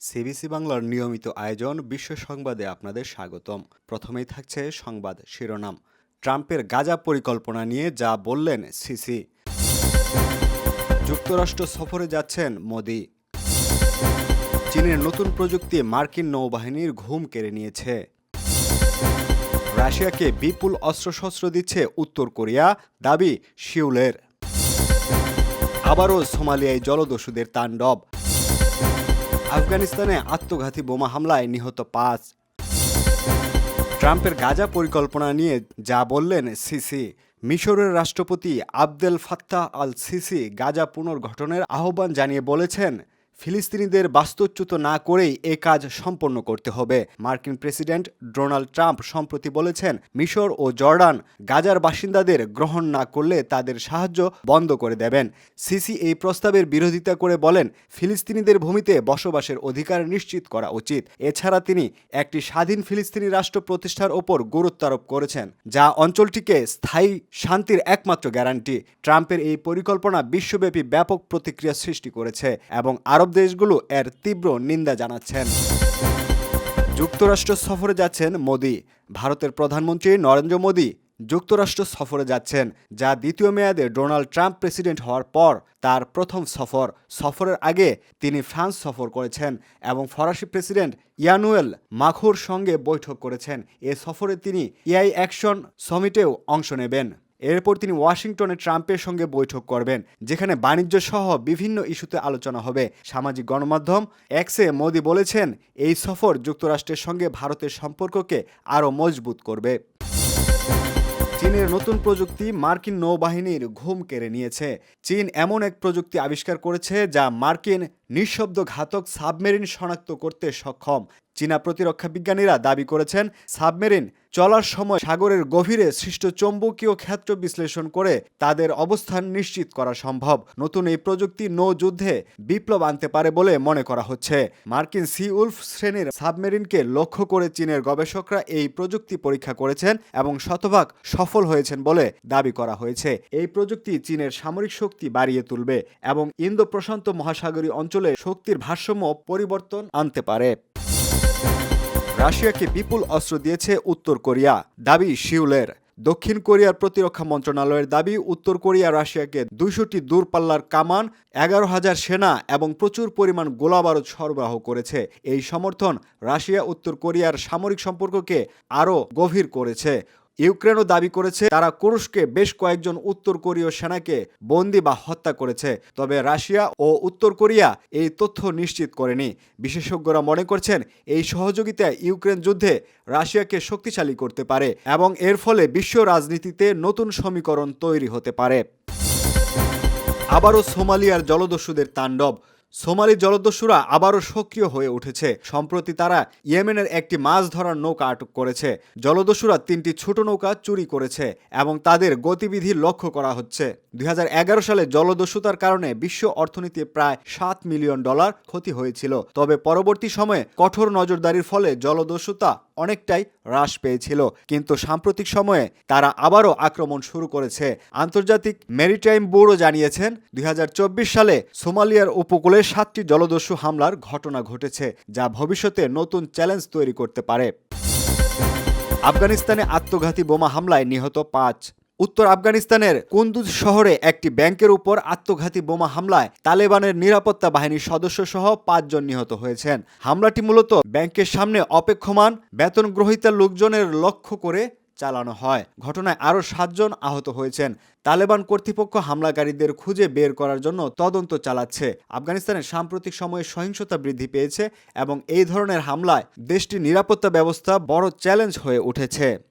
CBC বাংলার নিয়মিত আয়োজন বিশ্ব সংবাদে আপনাদের স্বাগতম। প্রথমেই থাকছে সংবাদ শিরোনাম। ট্রাম্পের গাজা পরিকল্পনা নিয়ে যা বললেন সিসি। যুক্তরাষ্ট্র সফরে যাচ্ছেন মোদি। চীনের নতুন প্রযুক্তি মার্কিন নৌবাহিনীর ঘুম কেড়ে নিয়েছে। রাশিয়াকে বিপুল অস্ত্রশস্ত্র দিচ্ছে উত্তর কোরিয়া, দাবি শিউলের আবারও সোমালিয়ায় জলদস্যুদের তাণ্ডব। আফগানিস্তানে আত্মঘাতী বোমা হামলায় নিহত পাঁচ। ট্রাম্পের গাজা পরিকল্পনা নিয়ে যা বললেন সিসি। মিশরের রাষ্ট্রপতি Abdel Fattah al Sisi Gaza পুনর্গঠনের আহ্বান জানিয়ে বলেছেন ফিলিস্তিনিদের বাস্তুচ্যুত না করেই এ কাজ সম্পন্ন করতে হবে। মার্কিন প্রেসিডেন্ট ডোনাল্ড ট্রাম্প সম্প্রতি বলেছেন, মিশর ও জর্ডান গাজার বাসিন্দাদের গ্রহণ না করলে তাদের সাহায্য বন্ধ করে দেবেন। সিসি এই প্রস্তাবের বিরোধিতা করে বলেন, ফিলিস্তিনিদের ভূমিতে বসবাসের অধিকার নিশ্চিত করা উচিত। এছাড়া তিনি একটি স্বাধীন ফিলিস্তিনি রাষ্ট্র প্রতিষ্ঠার ওপর গুরুত্ব আরোপ করেছেন, যা অঞ্চলটিকে স্থায়ী শান্তির একমাত্র গ্যারান্টি। ট্রাম্পের এই পরিকল্পনা বিশ্বব্যাপী ব্যাপক প্রতিক্রিয়া সৃষ্টি করেছে এবং আরব দেশগুলো এর তীব্র নিন্দা জানাচ্ছেন। যুক্তরাষ্ট্র সফরে যাচ্ছেন মোদি। ভারতের প্রধানমন্ত্রী নরেন্দ্র মোদি যুক্তরাষ্ট্র সফরে যাচ্ছেন, যা দ্বিতীয় মেয়াদে ডোনাল্ড ট্রাম্প প্রেসিডেন্ট হওয়ার পর তার প্রথম সফর। সফরের আগে তিনি ফ্রান্স সফর করেছেন এবং ফরাসি প্রেসিডেন্ট ইয়ানুয়েল মাখুর সঙ্গে বৈঠক করেছেন। এ সফরে তিনি এআই অ্যাকশন সমিটেও অংশ নেবেন। এরপর তিনি ওয়াশিংটনে ট্রাম্পের সঙ্গে বৈঠক করবেন, যেখানে বাণিজ্য সহ বিভিন্ন ইস্যুতে আলোচনা হবে। সামাজিক গণমাধ্যম এক্সে মোদি বলেছেন, এই সফর যুক্তরাষ্ট্রের সঙ্গে ভারতের সম্পর্ককে আরও মজবুত করবে। চীনের নতুন প্রযুক্তি মার্কিন নৌবাহিনীর ঘুম কেড়ে নিয়েছে। চীন এমন এক প্রযুক্তি আবিষ্কার করেছে যা মার্কিন নিঃশব্দ ঘাতক সাবমেরিন শনাক্ত করতে সক্ষম। চীনা প্রতিরক্ষা বিজ্ঞানীরা দাবি করেছেন, সাবমেরিন চলার সময় সাগরের গভীরে সৃষ্ট চৌম্বকীয় ক্ষেত্র বিশ্লেষণ করে তাদের অবস্থান নিশ্চিত করা সম্ভব। নতুন এই প্রযুক্তি নৌ যুদ্ধে বিপ্লব আনতে পারে বলে মনে করা হচ্ছে। মার্কিন সি উলফ শ্রেণির সাবমেরিনকে লক্ষ্য করে চীনের গবেষকরা এই প্রযুক্তি পরীক্ষা করেছেন এবং শতভাগ সফল হয়েছেন বলে দাবি করা হয়েছে। এই প্রযুক্তি চীনের সামরিক শক্তি বাড়িয়ে তুলবে এবং ইন্দো প্রশান্ত মহাসাগরীয় অঞ্চলে শক্তির ভারসাম্য পরিবর্তন আনতে পারে। রাশিয়াকে বিপুল অস্ত্র দিয়েছে উত্তর কোরিয়া, দাবি শিউলের দক্ষিণ কোরিয়ার প্রতিরক্ষা মন্ত্রণালয়ের দাবি, উত্তর কোরিয়া রাশিয়াকে দুইশোটি দূরপাল্লার কামান, এগারো হাজার সেনা এবং প্রচুর পরিমাণ গোলাবারুদ সরবরাহ করেছে। এই সমর্থন রাশিয়া উত্তর কোরিয়ার সামরিক সম্পর্ককে আরও গভীর করেছে। ইউক্রেনও দাবি করেছে তারা কুরস্কে বেশ কয়েকজন উত্তর কোরীয় সেনাকে বন্দি বা হত্যা করেছে। তবে রাশিয়া ও উত্তর কোরিয়া এই তথ্য নিশ্চিত করেনি। বিশেষজ্ঞরা মনে করছেন এই সহযোগিতা ইউক্রেন যুদ্ধে রাশিয়াকে শক্তিশালী করতে পারে এবং এর ফলে বিশ্ব রাজনীতিতে নতুন সমীকরণ তৈরি হতে পারে। আবারও সোমালিয়ার জলদস্যুদের তাণ্ডব। সোমালি জলদস্যুরা আবারও সক্রিয় হয়ে উঠেছে। সম্প্রতি তারা ইয়েমেনের একটি মাছ ধরার নৌকা আটক করেছে। জলদস্যুরা তিনটি ছোট নৌকা চুরি করেছে এবং তাদের গতিবিধি লক্ষ্য করা হচ্ছে। দুই হাজার এগারো সালে জলদস্যুতার কারণে বিশ্ব অর্থনীতি প্রায় সাত মিলিয়ন ডলার ক্ষতি হয়েছিল। তবে পরবর্তী সময়ে কঠোর নজরদারির ফলে জলদস্যুতা অনেকটাই হ্রাস পেয়েছিল। কিন্তু সাম্প্রতিক সময়ে তারা আবারও আক্রমণ শুরু করেছে। আন্তর্জাতিক মেরিটাইম বোর্ডও জানিয়েছেন, দুই হাজার চব্বিশ সালে সোমালিয়ার উপকূলে সাতটি জলদস্যু হামলার ঘটনা ঘটেছে, যা ভবিষ্যতে নতুন চ্যালেঞ্জ তৈরি করতে পারে। আফগানিস্তানে আত্মঘাতী বোমা হামলায় নিহত পাঁচ উত্তর আফগানিস্তানের কুন্দুজ শহরে একটি ব্যাংকের উপর আত্মঘাতী বোমা হামলায় তালেবানের নিরাপত্তা বাহিনীর সদস্য সহ পাঁচজন নিহত হয়েছেন। হামলাটি মূলত ব্যাংকের সামনে অপেক্ষমান বেতন গ্রহীতা লোকজনের লক্ষ্য করে চালানো হয়। ঘটনায় আরও সাতজন আহত হয়েছেন। তালেবান কর্তৃপক্ষ হামলাকারীদের খুঁজে বের করার জন্য তদন্ত চালাচ্ছে। আফগানিস্তানের সাম্প্রতিক সময়ে সহিংসতা বৃদ্ধি পেয়েছে এবং এই ধরনের হামলায় দেশটির নিরাপত্তা ব্যবস্থা বড় চ্যালেঞ্জ হয়ে উঠেছে।